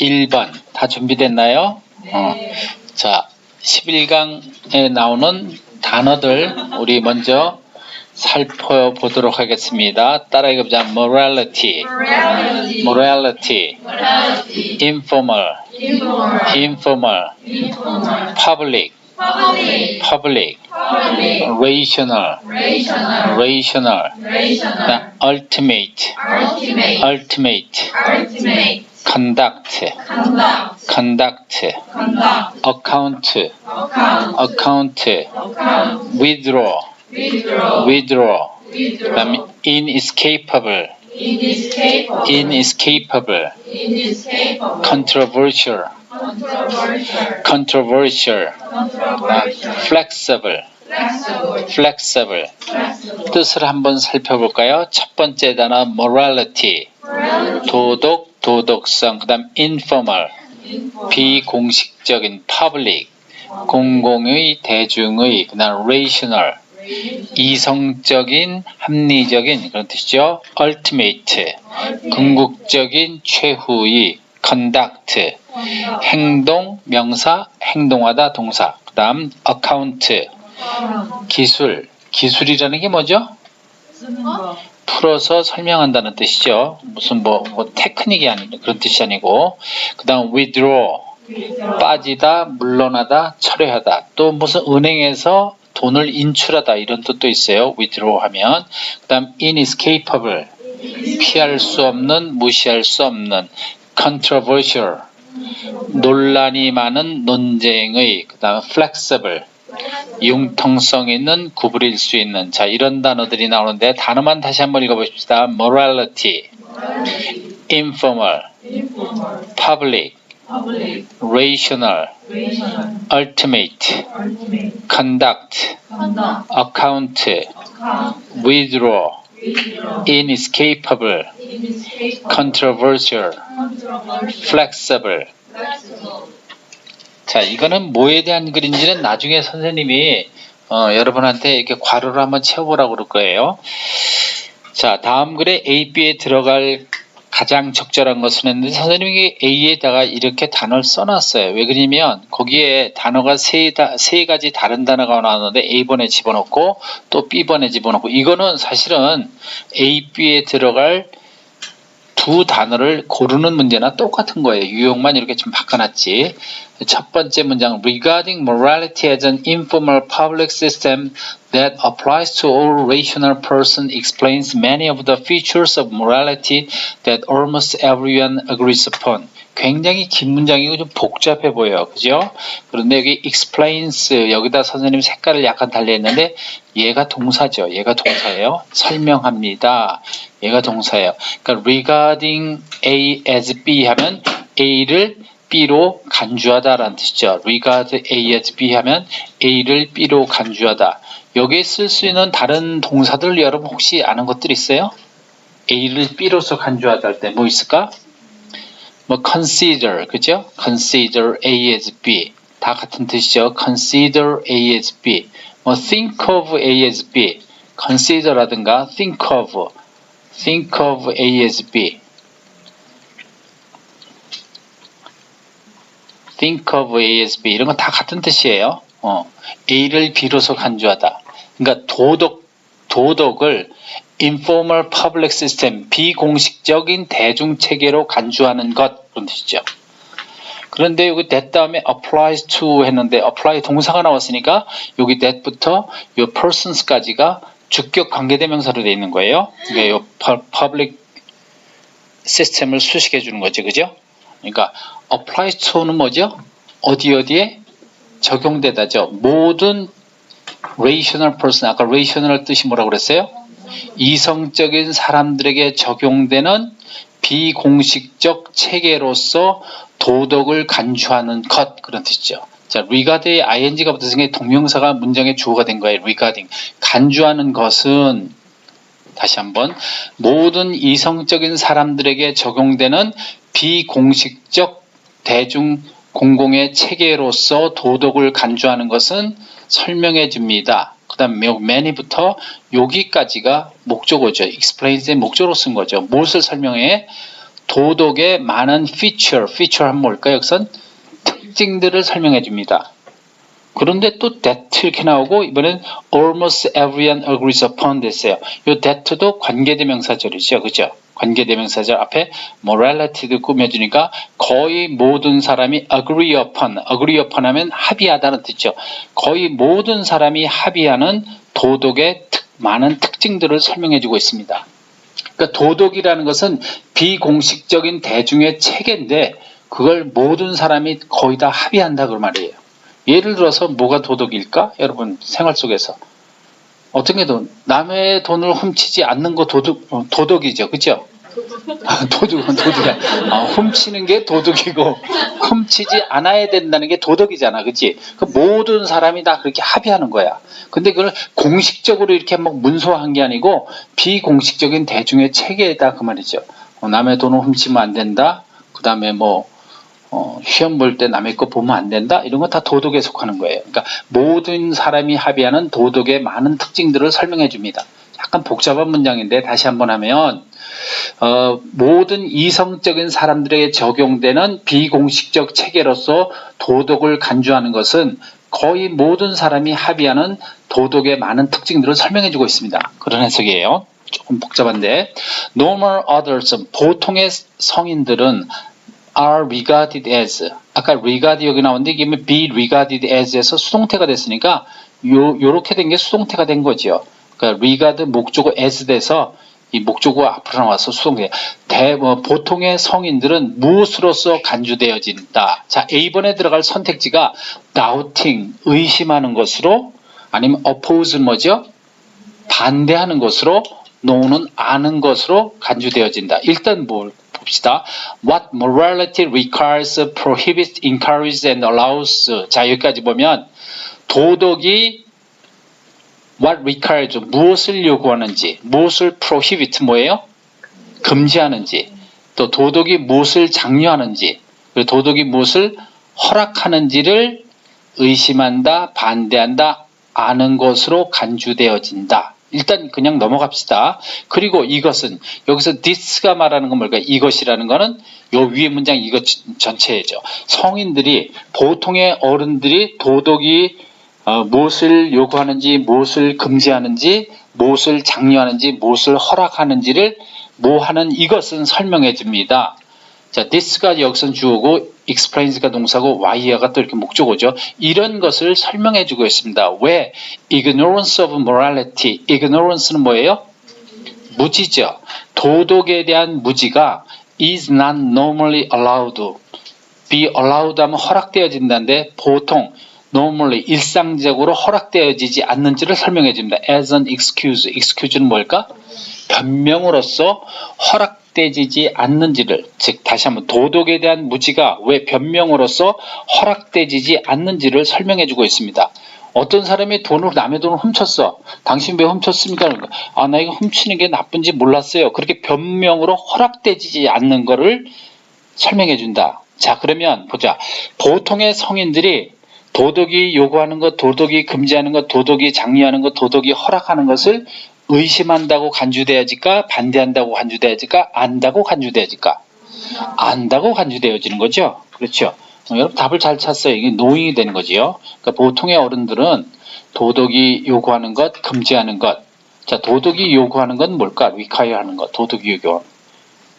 1번 다 준비됐나요? 어. 자, 11강에 나오는 단어들 우리 먼저 살펴보도록 하겠습니다. 따라 읽어보자. morality, morality, morality, morality, informal, informal, informal, informal, public, public, public, public, rational, rational, rational, rational, 그다음 ultimate, ultimate, ultimate, ultimate, conduct, conduct, account, account, withdraw, withdraw, 그다음에 inescapable, inescapable, controversial, controversial, flexible, flexible, 뜻을 한번 살펴볼까요? 첫 번째 단어 morality, 도덕, 도덕성, 그 다음 informal, informal, 비공식적인 public, 공공의, 대중의, 그 다음 rational, 이성적인, 합리적인 그런 뜻이죠. ultimate, 궁극적인, 최후의, conduct, 행동, 명사, 행동하다, 동사. 그 다음 account, 기술. 기술이라는 게 뭐죠? 풀어서 설명한다는 뜻이죠. 무슨 뭐, 뭐 테크닉이 아닌 그런 뜻이 아니고. 그 다음 withdraw, 빠지다, 물러나다, 철회하다. 또 무슨 은행에서 돈을 인출하다 이런 뜻도 있어요. withdraw 하면. 그 다음 inescapable, 피할 수 없는, 무시할 수 없는 controversial, 논란이 많은 논쟁의, 그 다음 flexible, 융통성 있는, 구부릴 수 있는, 자, 이런 단어들이 나오는데 단어만 다시 한번 읽어보십시다. morality, informal, public, rational, ultimate, conduct, account, withdraw, inescapable, controversial, flexible. 자, 이거는 뭐에 대한 글인지는 나중에 선생님이 어, 여러분한테 이렇게 괄호를 한번 채워보라고 그럴 거예요. 자, 다음 글에 A, B에 들어갈 가장 적절한 것은 했는데 선생님이 A에다가 이렇게 단어를 써놨어요. 왜 그러냐면 거기에 단어가 세, 다, 세 가지 다른 단어가 나오는데 A번에 집어넣고 또 B번에 집어넣고 이거는 사실은 A, B에 들어갈 두 단어를 고르는 문제나 똑같은 거예요. 유형만 이렇게 좀 바꿔놨지. 첫 번째 문장 regarding morality as an informal public system that applies to all rational person explains many of the features of morality that almost everyone agrees upon. 굉장히 긴 문장이고 좀 복잡해 보여요. 그죠? 그런데 여기 explains 여기다 선생님 색깔을 약간 달리했는데 얘가 동사죠. 얘가 동사예요. 설명합니다. 얘가 동사예요. 그러니까 regarding A as B 하면 A를 B로 간주하다라는 뜻이죠. regard A as B 하면 A를 B로 간주하다. 여기에 쓸 수 있는 다른 동사들 여러분 혹시 아는 것들 있어요? A를 B로서 간주하다 할 때 뭐 있을까? 뭐 consider 그죠? consider A as B 다 같은 뜻이죠. consider A as B 뭐 think of A as B consider라든가 think of think of A as B think of A as B 이런 건다 같은 뜻이에요. 어, A를 B로서 간주하다. 그러니까 도덕 도덕을 informal public system 비공식적인 대중 체계로 간주하는 것 그런 뜻이죠. 그런데 여기 that 다음에 applies to 했는데 apply 동사가 나왔으니까 여기 that부터 요 persons까지가 주격 관계대명사로 되어 있는 거예요. 그러니까 요 pu- public 시스템을 수식해 주는 거죠. 그죠? 그러니까 applies to는 뭐죠? 어디 어디에 적용되다죠. 모든 rational person 아까 rational 뜻이 뭐라고 그랬어요? 이성적인 사람들에게 적용되는 비공식적 체계로서 도덕을 간주하는 것 그런 뜻이죠. 자, regard에 ing가 붙었으니까 동명사가 문장의 주어가 된 거예요. regarding 간주하는 것은 다시 한번 모든 이성적인 사람들에게 적용되는 비공식적 대중 공공의 체계로서 도덕을 간주하는 것은 설명해 줍니다. 그 다음 many부터 여기까지가 목적어죠. explains의 목적으로 쓴 거죠. 무엇을 설명해? 도덕의 많은 feature, feature 하면 뭘까요? 여기선 특징들을 설명해 줍니다. 그런데 또 that 이렇게 나오고 이번엔 almost everyone agrees upon 됐어요. 이 that도 관계대명사절이죠. 그죠? 관계대명사절 앞에 morality도 꾸며주니까 거의 모든 사람이 agree upon, agree upon 하면 합의하다는 뜻이죠. 거의 모든 사람이 합의하는 도덕의 특- 많은 특징들을 설명해주고 있습니다. 그러니까 도덕이라는 것은 비공식적인 대중의 체계인데 그걸 모든 사람이 거의 다 합의한다 그 말이에요. 예를 들어서 뭐가 도덕일까? 여러분 생활 속에서 어떻게 돈 남의 돈을 훔치지 않는 거 도덕 어, 도덕이죠, 그죠? 도둑은 도둑이야. 아, 훔치는 게 도덕이고 훔치지 않아야 된다는 게 도덕이잖아, 그렇지? 그 모든 사람이 다 그렇게 합의하는 거야. 근데 그걸 공식적으로 이렇게 막 문서화한 게 아니고 비공식적인 대중의 체계다 그 말이죠. 어, 남의 돈을 훔치면 안 된다. 그 다음에 뭐 어, 시험 볼 때 남의 거 보면 안 된다. 이런 거 다 도덕에 속하는 거예요. 그러니까 모든 사람이 합의하는 도덕의 많은 특징들을 설명해 줍니다. 약간 복잡한 문장인데 다시 한번 하면 어, 모든 이성적인 사람들에게 적용되는 비공식적 체계로서 도덕을 간주하는 것은 거의 모든 사람이 합의하는 도덕의 많은 특징들을 설명해 주고 있습니다. 그런 해석이에요. 조금 복잡한데 normal others 보통의 성인들은 are regarded as 아까 regard 여기 나오는데 이게 be regarded as에서 수동태가 됐으니까 요 요렇게 된 게 수동태가 된 거죠. 그러니까 regard 목적어 as 돼서 이 목적어 앞으로 나와서 수동태. 대, 뭐, 보통의 성인들은 무엇으로서 간주되어진다. 자, A번에 들어갈 선택지가 doubting, 의심하는 것으로 아니면 oppose 뭐죠? 반대하는 것으로 no는 아는 것으로 간주되어진다. 일단 뭘 봅시다. What morality requires, prohibits, encourages and allows. 자, 여기까지 보면 도덕이 what requires 무엇을 요구하는지, 무엇을 prohibit 뭐예요? 금지하는지, 또 도덕이 무엇을 장려하는지, 그리고 도덕이 무엇을 허락하는지를 의심한다, 반대한다, 아는 것으로 간주되어진다. 일단 그냥 넘어갑시다. 그리고 이것은 여기서 this가 말하는 건 뭘까요? 이것이라는 거는 요 위에 문장 이것 전체죠. 성인들이 보통의 어른들이 도덕이 어, 무엇을 요구하는지, 무엇을 금지하는지, 무엇을 장려하는지, 무엇을 허락하는지를 뭐 하는 이것은 설명해 줍니다. 자, this가 여기선 주어고 explains가 동사고 y가 또 이렇게 목적어죠. 이런 것을 설명해 주고 있습니다. 왜? ignorance of morality. ignorance는 뭐예요? 무지죠. 도덕에 대한 무지가 is not normally allowed. be allowed 하면 허락되어진다는데 보통 normally 일상적으로 허락되어지지 않는지를 설명해 줍니다. as an excuse. excuse는 뭘까? 변명으로서 허락되지 않는지를 즉 다시 한번 도덕에 대한 무지가 왜 변명으로서 허락되지 않는지를 설명해 주고 있습니다. 어떤 사람이 돈을 남의 돈을 훔쳤어. 당신 왜 훔쳤습니까? 그러니까, 아, 나 이거 훔치는 게 나쁜지 몰랐어요. 그렇게 변명으로 허락되지 않는 거를 설명해 준다. 자, 그러면 보자. 보통의 성인들이 도덕이 요구하는 것, 도덕이 금지하는 것, 도덕이 장려하는 것, 도덕이 허락하는 것을 의심한다고 간주돼야지까, 반대한다고 간주돼야지까, 안다고 간주돼야지까, 안다고 간주되어지는 거죠. 그렇죠. 어, 여러분 답을 잘 찾어요. 이게 노잉이 되는 거지요. 그러니까 보통의 어른들은 도덕이 요구하는 것, 금지하는 것. 자, 도덕이 요구하는 건 뭘까? 위카이 하는 것, 도덕이 요구하는.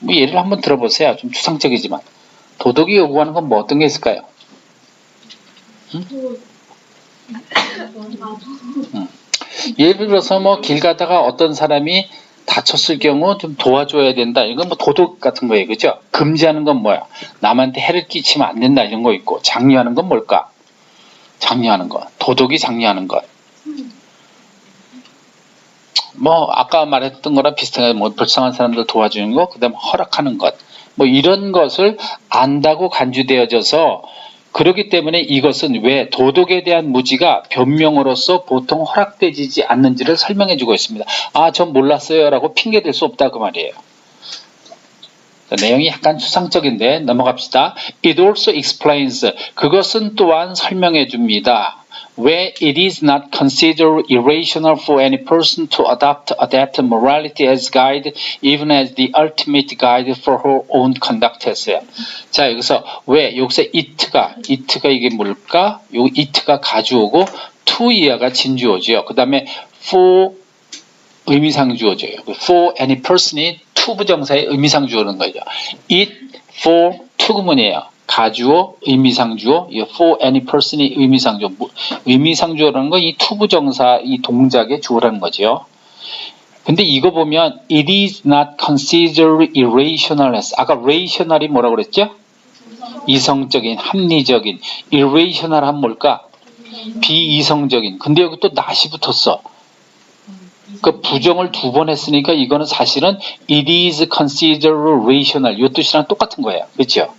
뭐 예를 한번 들어보세요. 좀 추상적이지만. 도덕이 요구하는 건 뭐 어떤 게 있을까요? 예를 들어서 뭐 길 가다가 어떤 사람이 다쳤을 경우 좀 도와줘야 된다. 이건 뭐 도덕 같은 거예요. 그죠? 금지하는 건 뭐야? 남한테 해를 끼치면 안 된다. 이런 거 있고. 장려하는 건 뭘까? 장려하는 것. 도덕이 장려하는 것. 뭐 아까 말했던 거랑 비슷하게 뭐 불쌍한 사람들 도와주는 거, 그 다음 허락하는 것. 뭐 이런 것을 안다고 간주되어져서 그렇기 때문에 이것은 왜 도덕에 대한 무지가 변명으로서 보통 허락되지 않는지를 설명해 주고 있습니다. 아, 전 몰랐어요. 라고 핑계 댈수 없다. 그 말이에요. 자, 내용이 약간 추상적인데 넘어갑시다. It also explains. 그것은 또한 설명해 줍니다. Where it is not considered irrational for any person to adopt adapt morality as guide, even as the ultimate guide for her own conduct 했어요. 자, 여기서 왜 여기서 it가 it가 이게 뭘까? 요 it가 가주어고 to 이하가 진주어죠. 그다음에 for 의미상 주어져요. for any person이 to 부정사의 의미상 주어는 거죠. it for to 구문이에요. 가주어, 의미상 주어, 이 for any person이 의미상 주어. 뭐, 의미상 주어라는 건이 to 부정사 이 동작의 주어라는 거죠. 근데 이거 보면 it is not considered irrational as 아까 rational이 뭐라고 그랬죠? 이성적인, 합리적인 irrational 한 뭘까? 비이성적인. 근데 여기 또 not이 붙었어. 그 부정을 두 번 했으니까 이거는 사실은 it is considered rational 이 뜻이랑 똑같은 거예요. 그렇죠?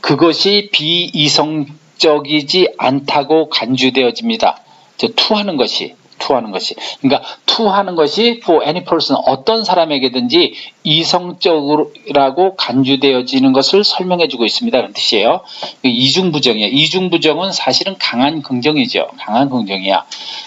그것이 비이성적이지 않다고 간주되어집니다. 저 투하는 것이 투하는 것이 그러니까 투하는 것이 for any person 어떤 사람에게든지 이성적으로라고 간주되어지는 것을 설명해주고 있습니다. 그런 뜻이에요. 이중부정이에요. 이중부정은 사실은 강한 긍정이죠. 강한 긍정이야.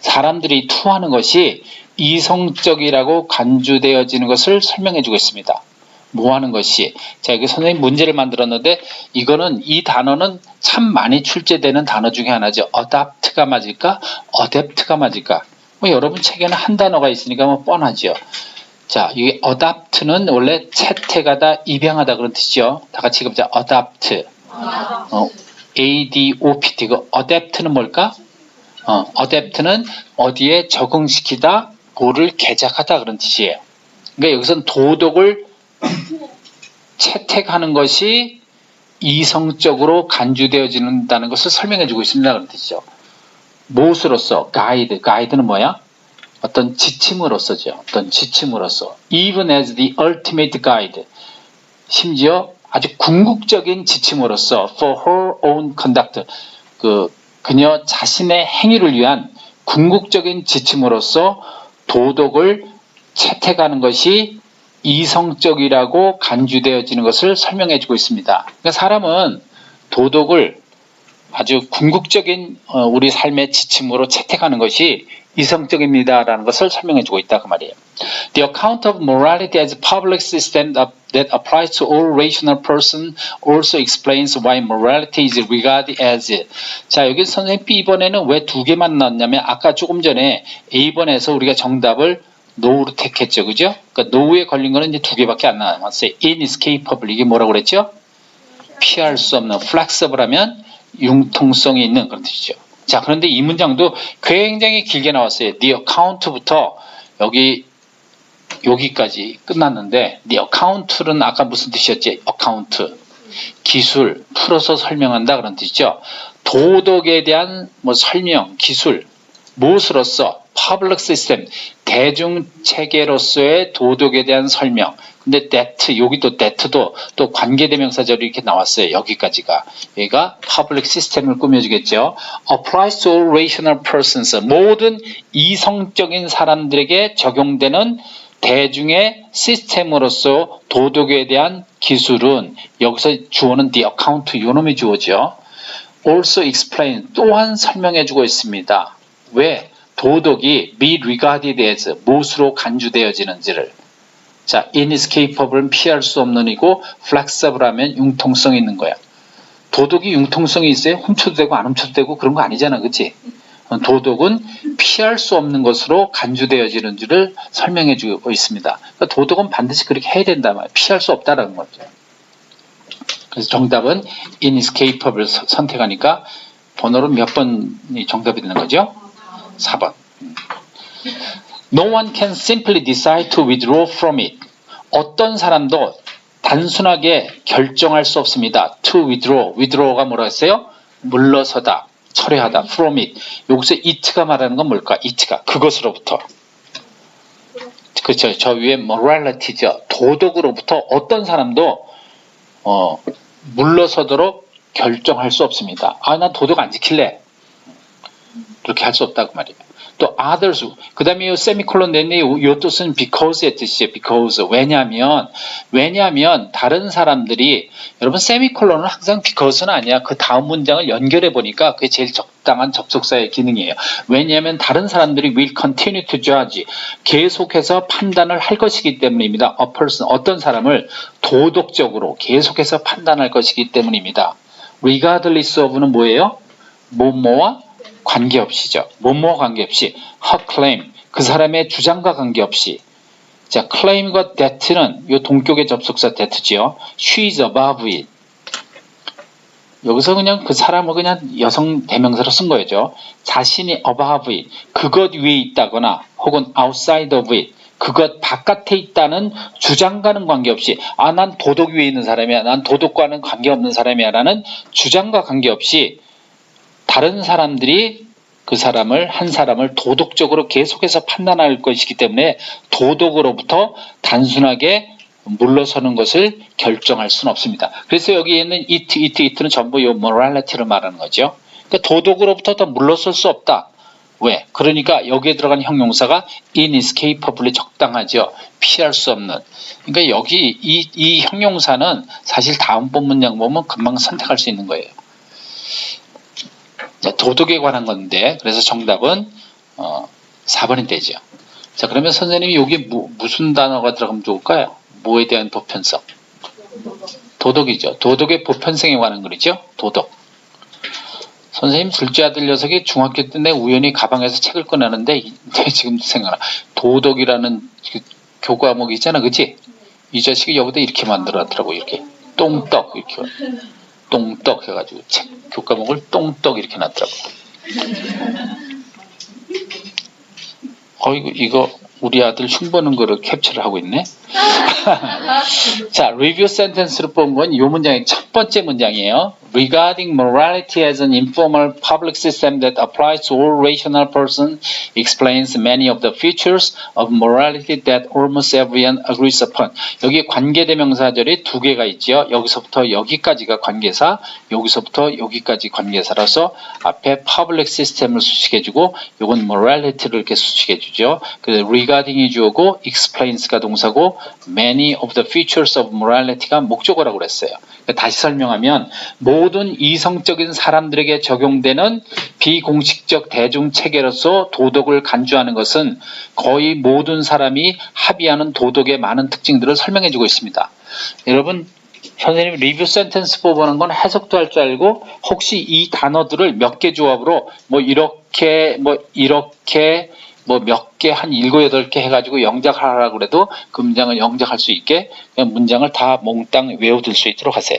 사람들이 투하는 것이 이성적이라고 간주되어지는 것을 설명해주고 있습니다. 뭐 하는 것이 자 여기 선생님 문제를 만들었는데 이거는 이 단어는 참 많이 출제되는 단어 중에 하나죠. adapt가 맞을까? adapt가 맞을까? 뭐 여러분 책에는 한 단어가 있으니까 뭐 뻔하죠. 자, 이게 adapt는 원래 채택하다, 입양하다 그런 뜻이죠. 다 같이 읽어보자. adapt. 어, A-D-O-P-T. 그 adapt는 뭘까? 어, adapt는 어디에 적응시키다, 뭐를 개작하다 그런 뜻이에요. 그러니까 여기서는 도덕을 채택하는 것이 이성적으로 간주되어진다는 것을 설명해 주고 있습니다. 그런 뜻이죠. 무엇으로서? 가이드. 가이드는 뭐야? 어떤 지침으로서죠. 어떤 지침으로서. Even as the ultimate guide. 심지어 아주 궁극적인 지침으로서 for her own conduct. 그 그녀 자신의 행위를 위한 궁극적인 지침으로서 도덕을 채택하는 것이 이성적이라고 간주되어지는 것을 설명해 주고 있습니다. 그러니까 사람은 도덕을 아주 궁극적인 어, 우리 삶의 지침으로 채택하는 것이 이성적입니다라는 것을 설명해 주고 있다 그 말이에요. The account of morality as a public system that applies to all rational person also explains why morality is regarded as 자 여기 선생님 B번에는 왜 두 개만 넣었냐면 아까 조금 전에 A번에서 우리가 정답을 노우로 택했죠 그죠? 그러니까 노우에 걸린 거는 이제 두 개밖에 안 남았어요. inescapable 이게 뭐라고 그랬죠? 피할 수 없는 flexible 하면 융통성이 있는 그런 뜻이죠. 자, 그런데 이 문장도 굉장히 길게 나왔어요. The account부터 여기 여기까지 끝났는데 the account는 아까 무슨 뜻이었지? account 기술 풀어서 설명한다 그런 뜻이죠. 도덕에 대한 뭐 설명, 기술 무엇으로서 public system 대중 체계로서의 도덕에 대한 설명. 근데 that 여기 또 that도 또 관계 대명사절이 이렇게 나왔어요. 여기까지가 얘가 public system을 꾸며주겠죠. applies to all rational persons 모든 이성적인 사람들에게 적용되는 대중의 시스템으로서 도덕에 대한 기술은 여기서 주어는 the account 요놈이 주어죠. also explain 또한 설명해주고 있습니다. 왜 도덕이 regarded as 무엇으로 간주되어지는지를 자, inescapable은 피할 수 없는 이고 flexible 하면 융통성 있는 거야. 도덕이 융통성이 있어요? 훔쳐도 되고 안 훔쳐도 되고 그런 거 아니잖아. 그치? 도덕은 피할 수 없는 것으로 간주되어지는 줄을 설명해 주고 있습니다. 그러니까 도덕은 반드시 그렇게 해야 된다 말이야. 피할 수 없다라는 거죠. 그래서 정답은 inescapable 서- 선택하니까 번호로 몇 번이 정답이 되는 거죠? 4번. No one can simply decide to withdraw from it. 어떤 사람도 단순하게 결정할 수 없습니다. To withdraw. withdraw가 뭐라 했어요? 물러서다, 철회하다. from it. 여기서 it가 말하는 건 뭘까? it가. 그것으로부터. 그렇죠. 저 위에 morality죠. 도덕으로부터 어떤 사람도 어, 물러서도록 결정할 수 없습니다. 아, 난 도덕 안 지킬래. 그렇게 할 수 없다고 말이에요. 또 others 그 다음에 요 세미콜론 냈네 요, 요 뜻은 because의 뜻이에요. because 왜냐하면 왜냐하면 다른 사람들이 여러분 세미콜론은 항상 because는 아니야. 그 다음 문장을 연결해 보니까 그게 제일 적당한 접속사의 기능이에요. 왜냐하면 다른 사람들이 will continue to judge 계속해서 판단을 할 것이기 때문입니다. A person 어떤 사람을 도덕적으로 계속해서 판단할 것이기 때문입니다. regardless of는 뭐예요? 뭐뭐와 관계없이죠. 뭐뭐와 관계없이. her claim. 그 사람의 주장과 관계없이. 자 claim과 that는 요 동격의 접속사 that지요. she is above it. 여기서 그냥 그 사람을 그냥 여성 대명사로 쓴 거죠. 자신이 above it. 그것 위에 있다거나 혹은 outside of it. 그것 바깥에 있다는 주장과는 관계없이. 아 난 도덕 위에 있는 사람이야. 난 도덕과는 관계없는 사람이야. 라는 주장과 관계없이 다른 사람들이 그 사람을 한 사람을 도덕적으로 계속해서 판단할 것이기 때문에 도덕으로부터 단순하게 물러서는 것을 결정할 수는 없습니다. 그래서 여기에 있는 it, it, it는 전부 요 morality를 말하는 거죠. 그러니까 도덕으로부터 더 물러설 수 없다. 왜? 그러니까 여기에 들어간 형용사가 inescapably 적당하죠. 피할 수 없는. 그러니까 여기 이, 이 형용사는 사실 다음 번 문장 보면 금방 선택할 수 있는 거예요. 자, 도덕에 관한 건데 그래서 정답은 어, 4번이 되죠. 자 그러면 선생님이 여기 무, 무슨 단어가 들어가면 좋을까요? 뭐에 대한 보편성? 도덕이죠. 도덕의 보편성에 관한 글이죠. 도덕. 선생님 둘째 아들 녀석이 중학교 때 내 우연히 가방에서 책을 꺼내는데 지금 생각나. 도덕이라는 그 교과목이 있잖아, 그치? 이 자식이 여기다 이렇게 만들어놨더라고 이렇게 똥떡 이렇게 똥떡 해가지고 책 교과목을 똥떡 이렇게 놨더라고. 어이구 이거 우리 아들 흉 보는 거를 캡처를 하고 있네. 자, 리뷰 센텐스로 본건이 문장의 첫 번째 문장이에요. Regarding morality as an informal public system that applies to all rational persons explains many of the features of morality that almost everyone agrees upon. 여기 관계대명사절이 두 개가 있죠. 여기서부터 여기까지가 관계사, 여기서부터 여기까지 관계사라서 앞에 public system을 수식해 주고 요건 morality를 이렇게 수식해 주죠. 그래서 regarding이 주어고 explains가 동사고 many of the features of morality가 목적어라고 그랬어요. 그러니까 다시 설명하면 모든 이성적인 사람들에게 적용되는 비공식적 대중 체계로서 도덕을 간주하는 것은 거의 모든 사람이 합의하는 도덕의 많은 특징들을 설명해 주고 있습니다. 여러분 선생님 리뷰 센텐스 뽑아는 건 해석도 할 줄 알고 혹시 이 단어들을 몇 개 조합으로 뭐 이렇게 뭐 이렇게 뭐 몇 개 한 일곱 여덟 개 해가지고 영작하라고 그래도 그 문장을 영작할 수 있게 문장을 다 몽땅 외워둘 수 있도록 하세요.